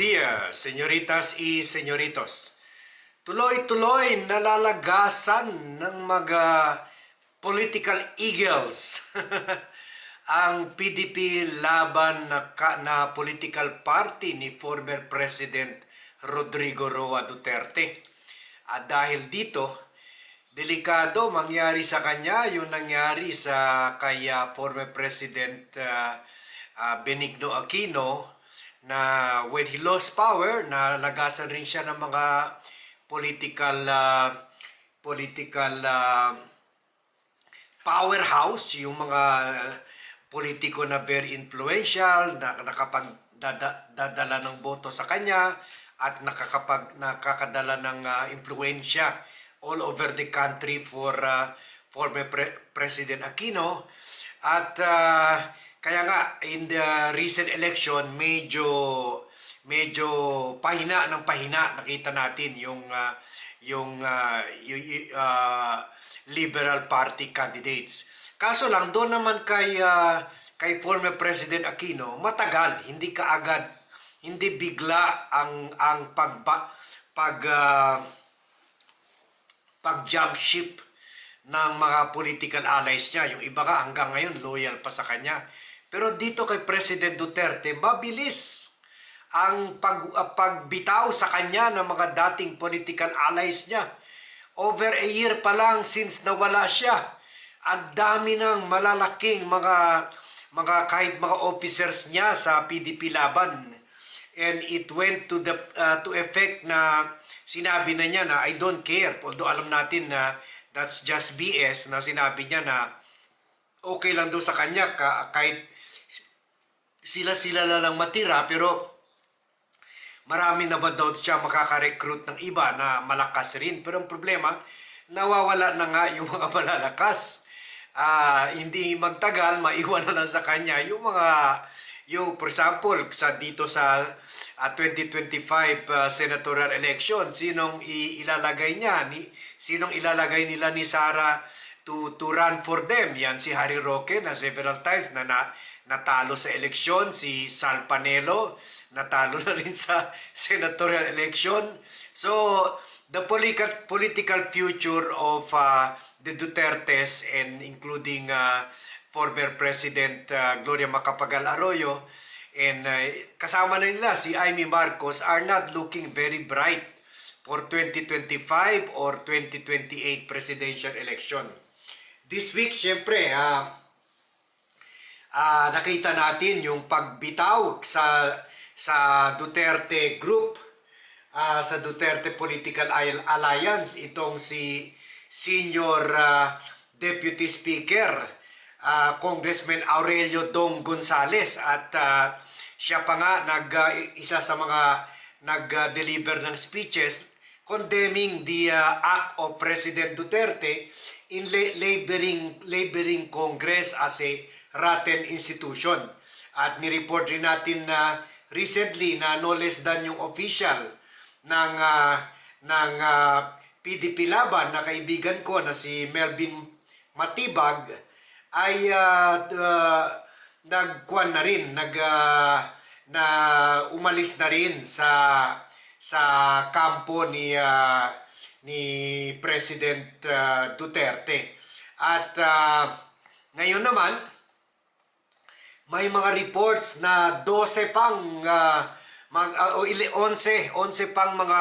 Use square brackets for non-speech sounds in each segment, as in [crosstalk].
dia, señoritas y señoritos. Tuloy-tuloy nalalagasan ng mga political eagles [laughs] ang PDP laban na, ka, na political party ni former President Rodrigo Roa Duterte. At dahil dito, delikado mangyari sa kanya yung nangyari sa kay ah, former President ah, ah, Benigno Aquino na when he lost power, nalagasan rin siya ng mga political ah, political ah, powerhouse, yung mga politiko na very influential, na nakapagdadala ng boto sa kanya at nakakapag nakakadala ng ah, impluensya all over the country for ah, former Pre- President Aquino. At ah, kaya nga in the recent election medyo medyo pahina ng pahina nakita natin yung ah, yung ah, yung, ah, Liberal Party candidates. Kaso lang doon naman kay ah, kay former President Aquino matagal hindi kaagad hindi bigla ang ang pagba pag ah, pag jump ship ng mga political allies niya. Yung iba ka hanggang ngayon loyal pa sa kanya. Pero dito kay President Duterte, mabilis ang pag, uh, pagbitaw sa kanya ng mga dating political allies niya. Over a year pa lang since nawala siya, ang dami ng malalaking mga mga kahit mga officers niya sa PDP laban and it went to the uh, to effect na sinabi na niya na I don't care although alam natin na that's just BS na sinabi niya na okay lang daw sa kanya ka, kahit sila-sila lang matira pero marami na ba daw siya makaka-recruit ng iba na malakas rin? Pero ang problema nawawala na nga yung mga [laughs] malalakas. Ah hindi magtagal maiwan na lang sa kanya yung mga yung for example sa dito sa ah, 2025 ah, senatorial election sinong ilalagay niya ni sinong ilalagay nila ni Sara to to run for them. Yan si Harry Roque na several times na, na natalo sa eleksyon. Si Sal Panelo natalo na rin sa [laughs] senatorial election so the political political future of uh, the Dutertes and including uh, former President uh, Gloria Macapagal Arroyo and uh, kasama na nila si Amy Marcos are not looking very bright for 2025 or 2028 presidential election. This week, syempre, ah, ah, nakita natin yung pagbitaw sa sa Duterte Group, ah, sa Duterte Political Al- Alliance, itong si Senior ah, Deputy Speaker, ah, Congressman Aurelio Dong Gonzales. At ah, siya pa nga nag ah, isa sa mga nag-deliver ng speeches condemning the ah, act of President Duterte in la- laboring laboring Congress as a rotten institution. At ni-report rin natin na recently na no less than yung official ng ah, ng ah, PDP Laban na kaibigan ko na si Melvin Matibag ay uh, uh, nagkuan na rin, nag ah, na umalis na rin sa sa kampo ni ah, ni President ah, Duterte. At ah, ngayon naman may mga reports na 12 pang ah, mag ah, o ili- 11 11 pang mga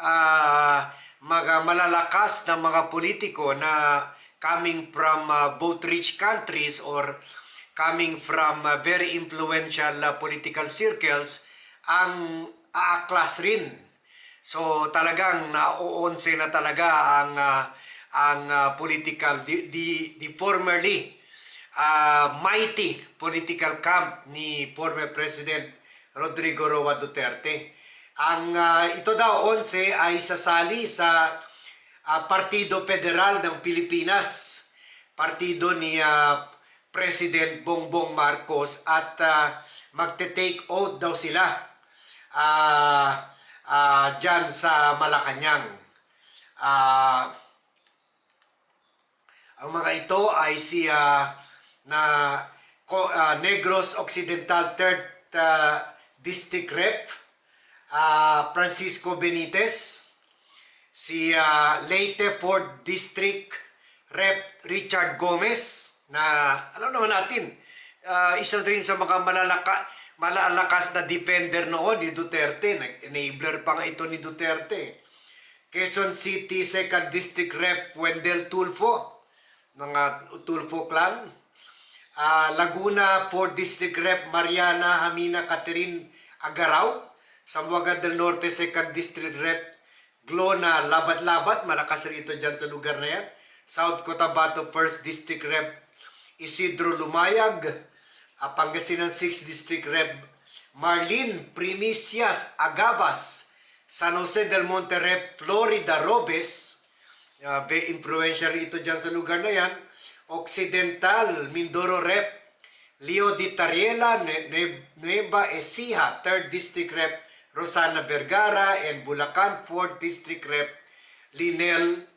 ah, mga malalakas na mga politiko na coming from ah, both rich countries or coming from ah, very influential ah, political circles ang aaklas rin. So talagang nauunse na talaga ang ah, ang ah, political the, the, the formerly uh, mighty political camp ni former President Rodrigo Roa Duterte. Ang ah, ito daw 11 ay sasali sa ah, Partido Federal ng Pilipinas. Partido ni ah, President Bongbong Marcos at ah, magte-take oath daw sila ah ah, dyan sa Malacanang. Ah ang mga ito ay si ah, na ah, Negros Occidental 3rd ah, District Rep ah, Francisco Benitez, si ah, Leyte 4th District Rep Richard Gomez na alam naman natin ah, isa rin sa mga malalaka, malalakas na defender noon ni Duterte. Nag-enabler pa nga ito ni Duterte. Quezon City 2nd District Rep Wendell Tulfo mga Tulfo clan. Ah, Laguna 4th District Rep Mariana Hamina Catherine Agaraw. Sambuanga del Norte 2nd District Rep Glona Labat-Labat. Malakas rin ito dyan sa lugar na yan. South Cotabato 1st District Rep Isidro Lumayag. Ah, Pangasinan 6th District Rep Marlene Primicias Agabas. San Jose del Monte Rep Florida Robes. Uh, very influential ito dyan sa lugar na yan. Occidental, Mindoro Rep, Leo Di Tariela, Nueva Ecija, 3rd District Rep, Rosana Vergara, and Bulacan, 4th District Rep, Linel,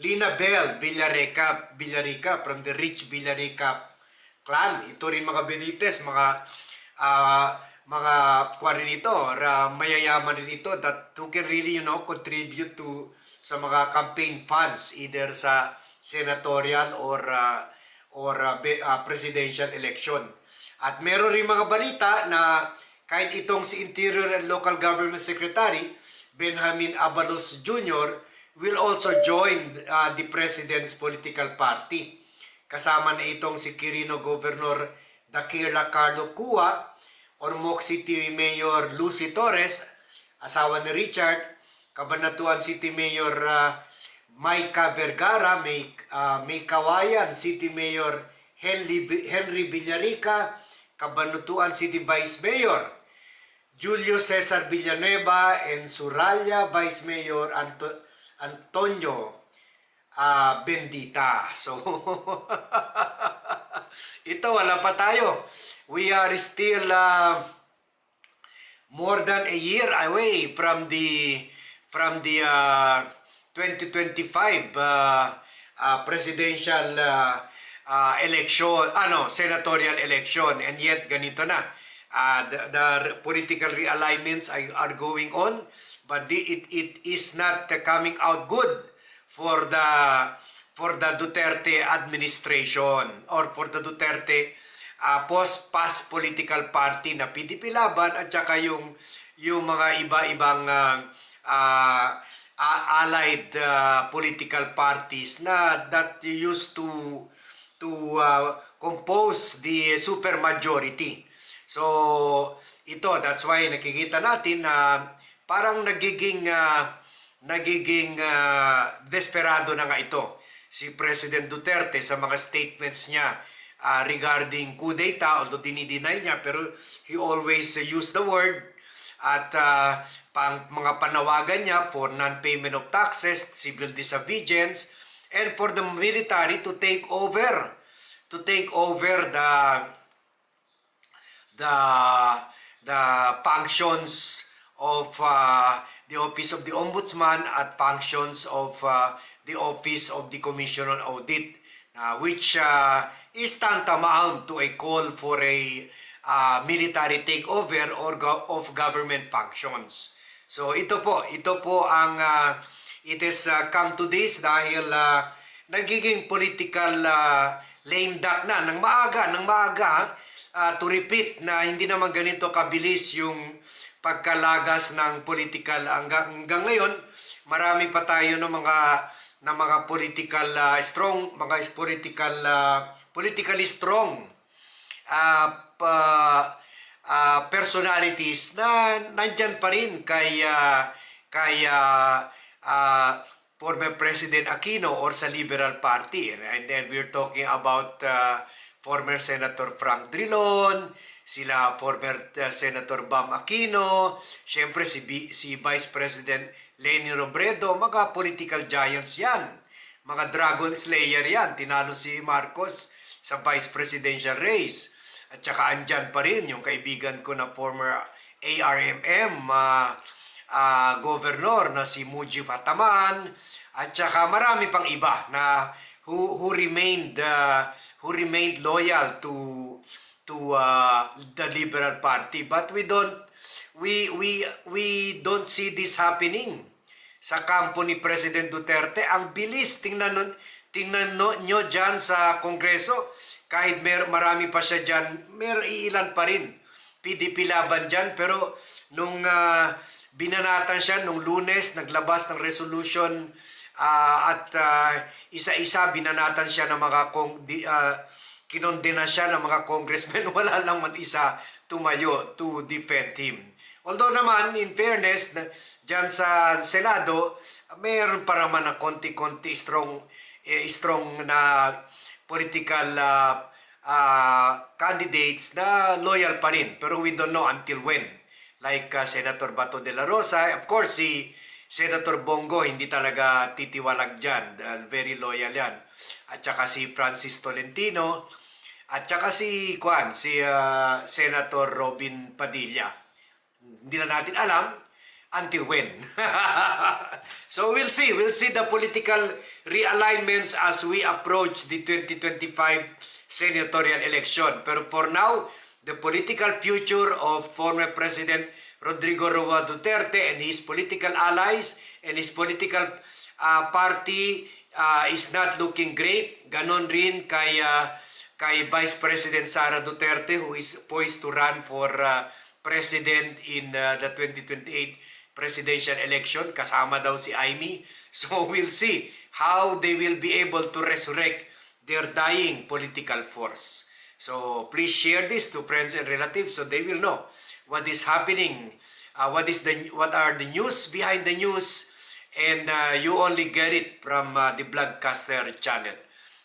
Lina Bell, Villarica, Villarica, from the rich Villarica clan. Ito rin mga Benitez, mga ah, mga kuha rin ito, or, ah, mayayaman rin ito that who can really, you know, contribute to sa mga campaign funds either sa senatorial or ah, or ah, be- ah, presidential election. At meron rin mga balita na kahit itong si Interior and Local Government Secretary Benjamin Abalos Jr. will also join ah, the President's political party. Kasama na itong si Quirino Governor Dakila Carlo Cua, Ormoc City Mayor Lucy Torres, asawa ni Richard, Cabanatuan City Mayor uh, Maika Vergara, May, uh, May Kawayan City Mayor Henry, Henry Villarica, Cabanatuan City Vice Mayor Julio Cesar Villanueva, and Suralya Vice Mayor Anto- Antonio ah, Bendita. So, [laughs] ito wala pa tayo. We are still ah, more than a year away from the from the uh, 2025 uh, uh, presidential uh, uh, election, ano, senatorial election and yet ganito na. Uh, the, the political realignments are, are going on but the, it, it is not uh, coming out good for the for the Duterte administration or for the Duterte uh, post past political party na PDP Laban at saka yung yung mga iba-ibang uh, uh, allied uh, political parties na that used to to uh, compose the supermajority. So ito that's why nakikita natin na parang nagiging uh, nagiging uh, desperado na nga ito. Si President Duterte sa mga statements niya uh, regarding coup d'etat although dinideny niya pero he always uh, use the word. At uh, pang mga panawagan niya for non-payment of taxes, civil disobedience, and for the military to take over to take over the the the functions of uh, the office of the ombudsman at functions of uh, the office of the commission on audit uh, which uh, is tantamount to a call for a uh, military takeover or go- of government functions. So ito po ito po ang uh, it has uh, come to this dahil uh, nagiging political uh, lame duck na. Ng maaga ng maaga uh, to repeat na hindi naman ganito kabilis yung pagkalagas ng political hanggang, hanggang ngayon marami pa tayo ng mga ng mga political uh, strong mga political uh, politically strong uh, pa- uh, personalities na nandyan pa rin kay uh, kay uh, uh, former President Aquino or sa Liberal Party. And, and we're talking about uh, former Senator Frank Drilon, sila former uh, Senator Bam Aquino, syempre si, B- si Vice President Leni Robredo, mga political giants yan. Mga Dragon Slayer yan. Tinalo si Marcos sa Vice Presidential race. At saka andyan pa rin yung kaibigan ko na former ARMM uh, uh, governor na si Mujib Ataman at saka marami pang iba na who who remained uh, who remained loyal to to uh, the Liberal Party but we don't we we we don't see this happening sa kampo ni President Duterte. Ang bilis tingnan nun- tingnan no, nyo diyan sa Kongreso kahit mer marami pa siya diyan, mer iilan pa rin. PDP laban diyan pero nung ah, binanatan siya nung Lunes naglabas ng resolution ah, at ah, isa-isa binanatan siya ng mga kong di, ah, kinondena siya ng mga congressmen, [laughs] wala lang man isa tumayo to defend him. Although naman, in fairness, dyan sa Senado, mayroon pa naman ng konti-konti strong, eh, strong na political ah, ah, candidates na loyal pa rin. Pero we don't know until when. Like ah, Senator Bato de la Rosa, of course, si Senator Bongo hindi talaga titiwalag dyan. Ah, very loyal yan. At saka si Francis Tolentino. At saka si Kwan, si ah, Senator Robin Padilla. Hindi na natin alam until when. [laughs] so we'll see. We'll see the political realignments as we approach the 2025 senatorial election. Pero for now, the political future of former President Rodrigo Roa Duterte and his political allies and his political uh, party uh, is not looking great. Ganon rin kay, uh, kay Vice President Sara Duterte who is poised to run for uh, president in uh, the 2028 presidential election. Kasama daw si Amy. [laughs] So we'll see how they will be able to resurrect their dying political force. So please share this to friends and relatives so they will know what is happening, uh, what is the what are the news behind the news, and uh, you only get it from uh, the Bloodcaster channel.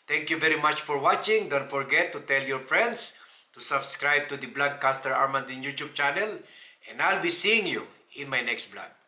Thank you very much for watching. Don't forget to tell your friends to subscribe to the Bloodcaster Armandin YouTube channel, and I'll be seeing you in my next vlog.